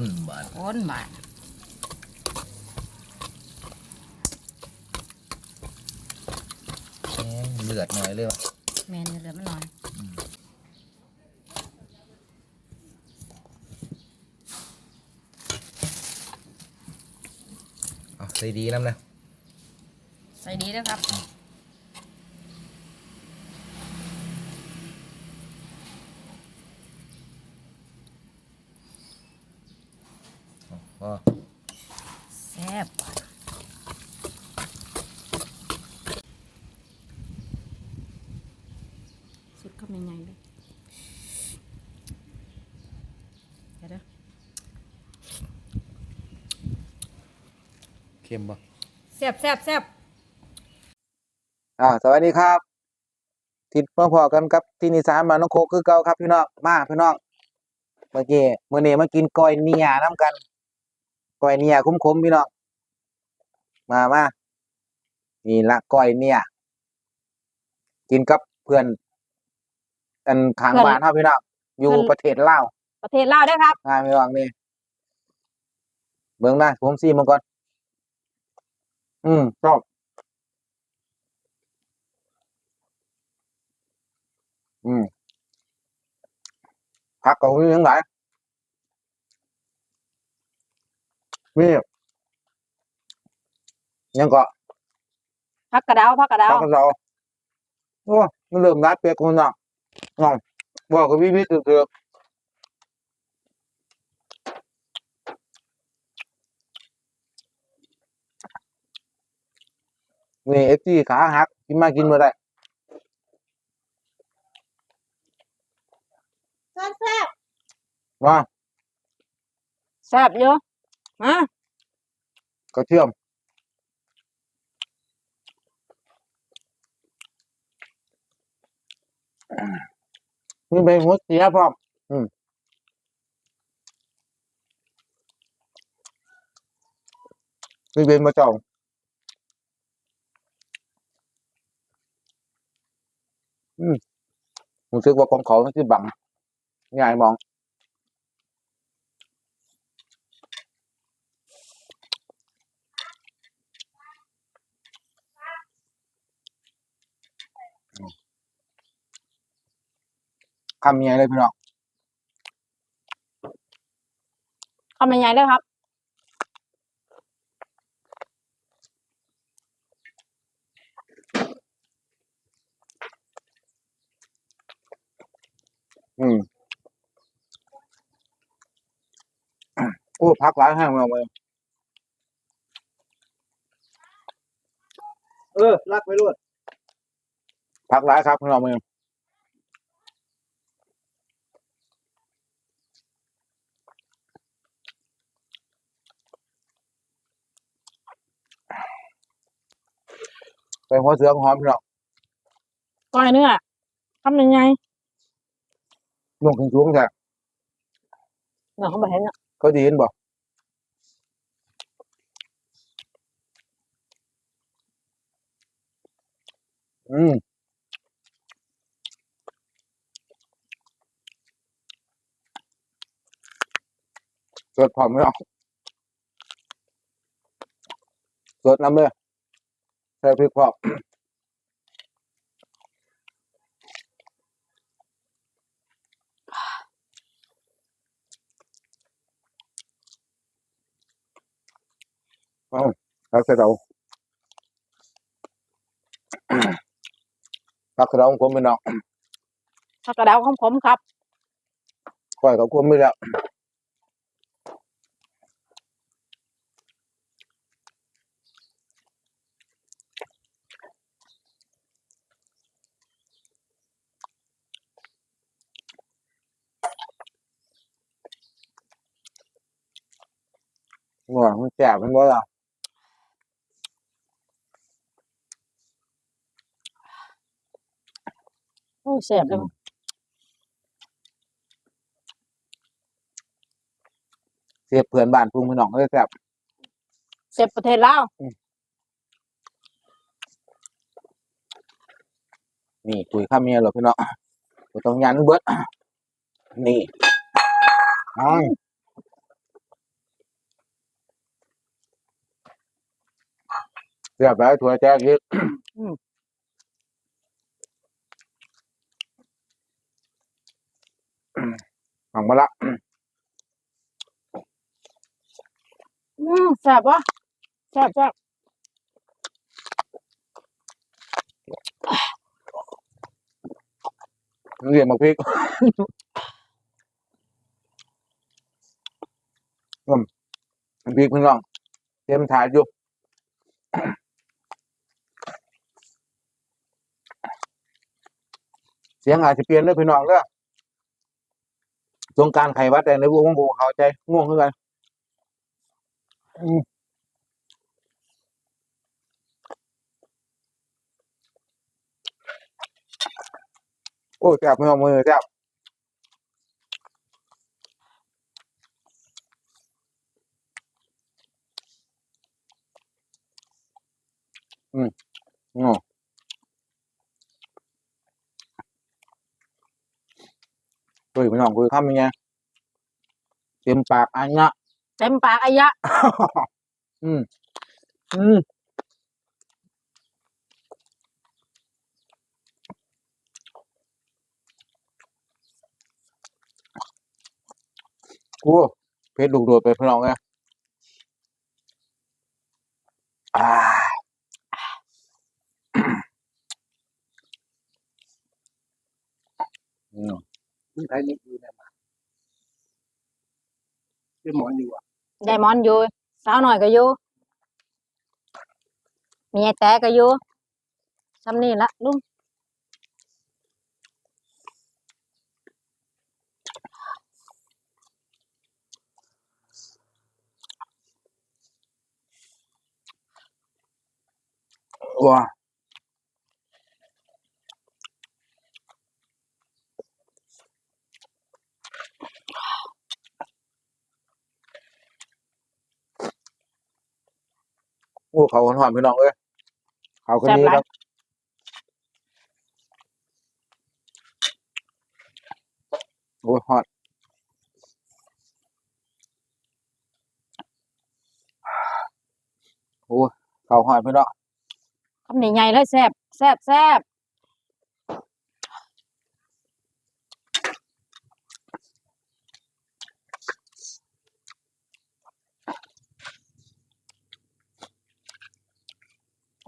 คนบาดคนบาดแหมเลือดหน่อยเลยวะแมนเหลือมันหน่อยเอาใส่ดีน้ำนะ ใส่ดีแล้วครับ พอแซ่บสุดคำยังไงเลยเดี๋ยวเด้อเค็มปะแซ่บแซ่บแซ่บอ่าสวัสดีครับ ทิดพ่อพอกันครับที่นิสานมานนองโคกคือเก่าครับพี่น้องมาพี่น้องเมื่อกี้เมื่อนี้มากินก้อยเนียน้ำกัน ก้อยเนียคุ้มๆพี่น้องมามานี่ละก้อยเนียกินกับเพื่อน กันขางบ้านเฮาพี่น้องอยู่ประเทศลาวประเทศลาวด้วยครับงานพี่น้องนี่เบิ่งได้ผมซีมันก่อน อืมชอบอืมผักกับมีทั้งหลาย มียังก็พักกระเดาพักกระเดาผักกระเดาโอ้มันเริ่มรัดเปียกคนน่ะน้องบอกกับพี่พี่เถือกๆนี่เอฟซีขาหักกินมากินมาได้แซ่บว่าแซ่บเยอะ มากระเทียมนี่เป็นหัวเสียพร้อมอืมนี่เป็นมาจองอืมรู้สึกว่าของเขามันคือบังง่ายมอง คำยังไงเลยพี่น้องคำยังไงด้วยครับอืมโอ้พักหลายแห้งเราเลยเออรักไปรวดพักหลายครับพี่น้องมือ เป็นหัวเสือของหอมพี่น้องก้อยเนื้อคำยังไงลงถึงสูงแต่เนื้อเขาบอกเห็นอะเขาดีเห็นบ่อืมสดพร้อมไม่ออกสดน้ำเลย ใส่พริกพร้อมผักกระเดาผักกระเดาของผมเป็นน้องพักกระเดาของผมครับก้อยกับผมไม่แล้ว ง่วงมันแสบมันบ่ล่ะโอ้แซ่บเลยเสียบเพื่อนบ้านพุงพี่น้องเลยแสบเสร็จประเทศลาวนี่คุยข้ามเมียเหรอพี่น้องบ่ต้องยันเบิดนี่อ้าย สียบหลายถั่วแจ๊กอีกอืมหังมาละอืมแซ่บวะแซ่บแซ่บเรียนมาพริกอืมพริกพี่น้องเต็มถาดอยู่ เสียงอาจจะเปลี่ยนเลยพี่น้องเด้อสงการไขวัดแต่ในวงของเขาใจง่วงขึ้นกันโอ้แซ่บไม่เอามือแซ่บอืมอืม คุยพี่น้องคุยคำยังไงเต็มปากอันเนี้ยเต็มปากอายะ อืม อืมโอ้เพชรลูกโดดไปพี่น้องไงอ่าอืม คุณไทยนี่อยู่ในบ้านเจ้าหมอนอยู่อะไดมอนด์อยู่สาวหน่อยก็อยู่มีไอ้แต่ก็อยู่ซ้ำนี่ละลุงว้า โอ้เขาหอนๆพี่น้องเอ้ยเขาคนนี้ครับโอ้ยหอดโอ้ยเขาหอนพี่น้องคำนี้ใหญ่เลยแซ่บแซ่บแซ่บ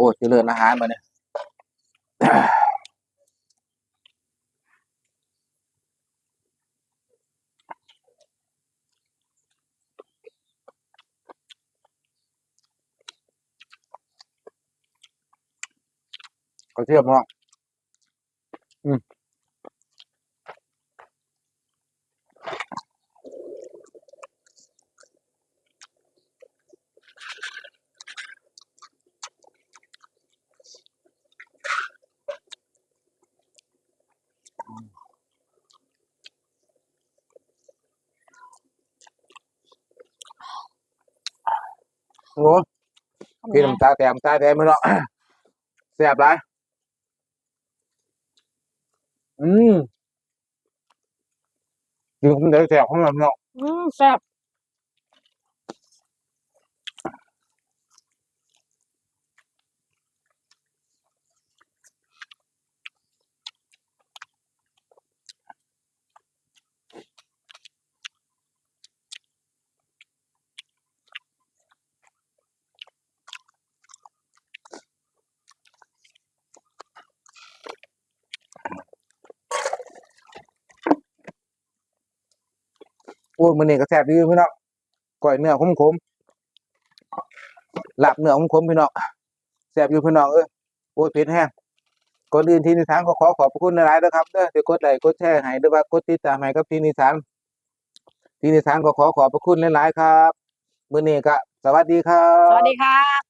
อ้เจริญอาหารมาเนี่ยก็เทียบมั้งอืม โอ้ยคำพี่ใหญ่น้ำตาแตมตาแตมไม่เนาะแซ่บไรอืมกินคนเดียวแซ่บของเราเนาะอืมแซ่บ อ้ยมันนี่ก็แซ่บดีพี่น้องก้อยเนื้อขมขมหลับเนื้อขมๆพี่น้องแซ่บอยู่พี่น้องเอ้ยโอ้ยเผ็ดแห้งก่อนอื่นที่นิสานก็ขอขอบคุณหลายๆนะครับเด้อที่กดไลค์กดแชร์ให้หรือว่ากดติดตามให้กับที่นิสานที่นิสานก็ขอขอบพระคุณหลายๆครับมื้อนี้ก็สวัสดีครับ สวัสดีครับ